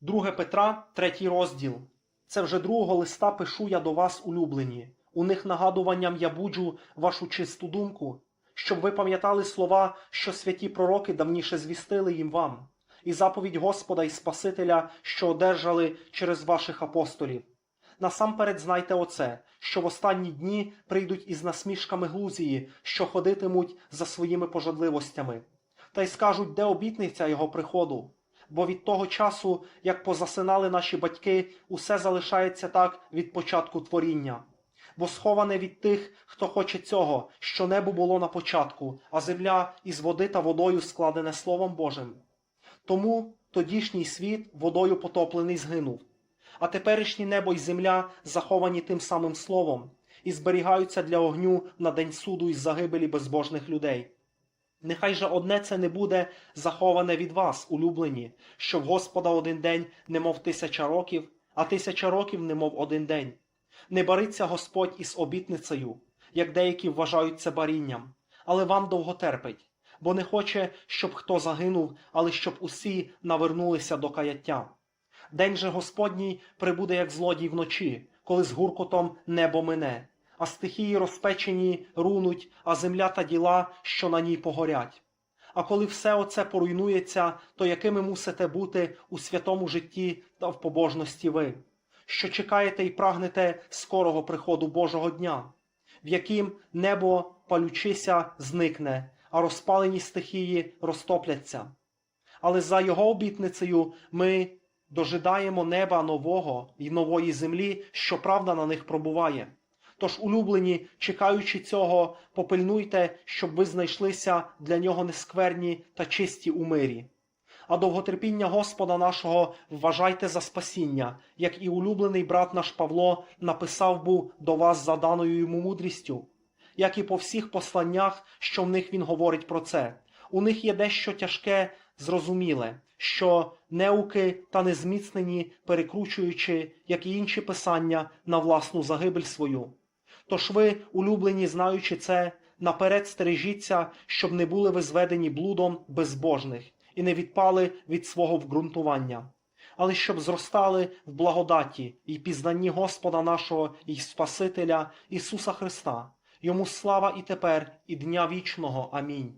2 Петра, третій розділ. Це вже другого листа пишу я до вас, улюблені. У них нагадуванням я буджу вашу чисту думку, щоб ви пам'ятали слова, що святі пророки давніше звістили їм вам, і заповідь Господа і Спасителя, що одержали через ваших апостолів. Насамперед знайте оце, що в останні дні прийдуть із насмішками глузії, що ходитимуть за своїми пожадливостями, та й скажуть, де обітниця його приходу. Бо від того часу, як позасинали наші батьки, усе залишається так від початку творіння. Бо сховане від тих, хто хоче цього, що небо було на початку, а земля із води та водою складене Словом Божим. Тому тодішній світ водою потоплений згинув, а теперішнє небо й земля заховані тим самим словом і зберігаються для огню на день суду із загибелі безбожних людей. Нехай же одне це не буде заховане від вас, улюблені, що в Господа один день немов тисяча років, а тисяча років немов один день. Не бариться Господь із обітницею, як деякі вважають це барінням, але вам довго терпить, бо не хоче, щоб хто загинув, але щоб усі навернулися до каяття. День же Господній прибуде, як злодій вночі, коли з гуркотом небо мине, а стихії розпечені рунуть, а земля та діла, що на ній погорять. А коли все оце поруйнується, то якими мусите бути у святому житті та в побожності ви, що чекаєте і прагнете скорого приходу Божого дня, в яким небо палючися зникне, а розпалені стихії розтопляться. Але за його обітницею ми дожидаємо неба нового і нової землі, що правда на них пробуває. Тож, улюблені, чекаючи цього, попильнуйте, щоб ви знайшлися для нього нескверні та чисті у мирі. А довготерпіння Господа нашого вважайте за спасіння, як і улюблений брат наш Павло написав був до вас за даною йому мудрістю, як і по всіх посланнях, що в них він говорить про це. У них є дещо тяжке, зрозуміле, що неуки та незміцнені, перекручуючи, як і інші писання, на власну загибель свою. Тож ви, улюблені, знаючи це, наперед стережіться, щоб не були ви зведені блудом безбожних і не відпали від свого вґрунтування, але щоб зростали в благодаті і пізнанні Господа нашого і Спасителя Ісуса Христа. Йому слава і тепер, і дня вічного. Амінь.